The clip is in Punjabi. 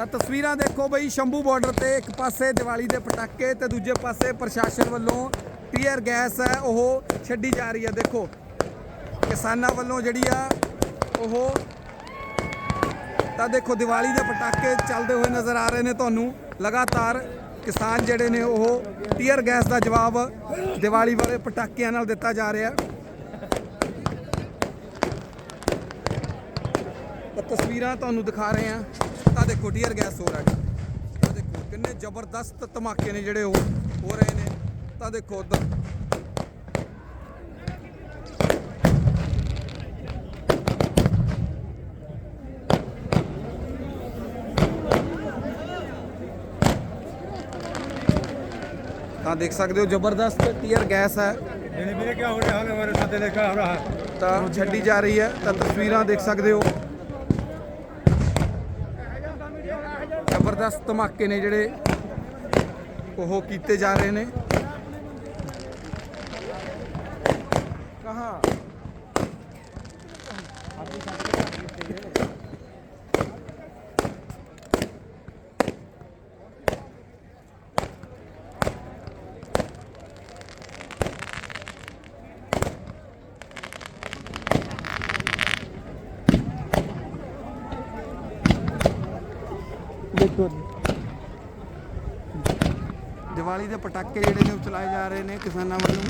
ਤਾਂ ਤਸਵੀਰਾਂ ਦੇਖੋ ਬਈ, ਸ਼ੰਭੂ ਬਾਰਡਰ ਤੇ ਇੱਕ ਪਾਸੇ ਦੀਵਾਲੀ ਦੇ ਪਟਾਕੇ ਤੇ ਦੂਜੇ ਪਾਸੇ ਪ੍ਰਸ਼ਾਸਨ ਵੱਲੋਂ ਟੀਅਰ ਗੈਸ ਹੈ, ਉਹ ਛੱਡੀ ਜਾ ਰਹੀ ਹੈ। ਦੇਖੋ, ਕਿਸਾਨਾਂ ਵੱਲੋਂ ਜਿਹੜੀ ਆ, ਉਹ ਤਾਂ ਦੇਖੋ, ਦੀਵਾਲੀ ਦੇ ਪਟਾਕੇ ਚੱਲਦੇ ਹੋਏ ਨਜ਼ਰ ਆ ਰਹੇ ਨੇ ਤੁਹਾਨੂੰ। ਲਗਾਤਾਰ ਕਿਸਾਨ ਜਿਹੜੇ ਨੇ, ਉਹ ਟੀਅਰ ਗੈਸ ਦਾ ਜਵਾਬ ਦੀਵਾਲੀ ਵਾਲੇ ਪਟਾਕਿਆਂ ਨਾਲ ਦਿੱਤਾ ਜਾ ਰਿਹਾ। ਤਸਵੀਰਾਂ ਤੁਹਾਨੂੰ ਦਿਖਾ ਰਹੇ ਹਾਂ। ਆ ਤਾਂ ਦੇਖੋ ਟੀਅਰ ਗੈਸ ਹੋ ਰਿਹਾ ਹੈ ਤਾਂ ਦੇਖੋ ਕਿੰਨੇ ਜ਼ਬਰਦਸਤ ਧਮਾਕੇ ਨੇ ਜਿਹੜੇ ਉਹ ਹੋ ਰਹੇ ਨੇ ਤਾਂ ਦੇਖੋ ਉਧਰ ਤਾਂ ਦੇਖ ਸਕਦੇ ਹੋ ਜ਼ਬਰਦਸਤ ਟੀਅਰ ਗੈਸ ਹੈ मेरे मेरे क्या हो रहा है हमारे साथ लेकर हो रहा है ਤਾਂ ਛੱਡੀ ਜਾ ਰਹੀ ਹੈ ਤਾਂ ਤਸਵੀਰਾਂ ਦੇਖ ਸਕਦੇ ਹੋ ਜ਼ਬਰਦਸਤ ਧਮਾਕੇ ਨੇ ਜਿਹੜੇ ਉਹ ਕੀਤੇ ਜਾ ਰਹੇ ਨੇ। ਕਹਾਂ? ਦੇਖੋ ਦੀਵਾਲੀ ਦੇ ਪਟਾਕੇ ਜਿਹੜੇ ਨੇ ਚਲਾਏ ਜਾ ਰਹੇ ਨੇ ਕਿਸਾਨਾਂ ਵੱਲੋਂ।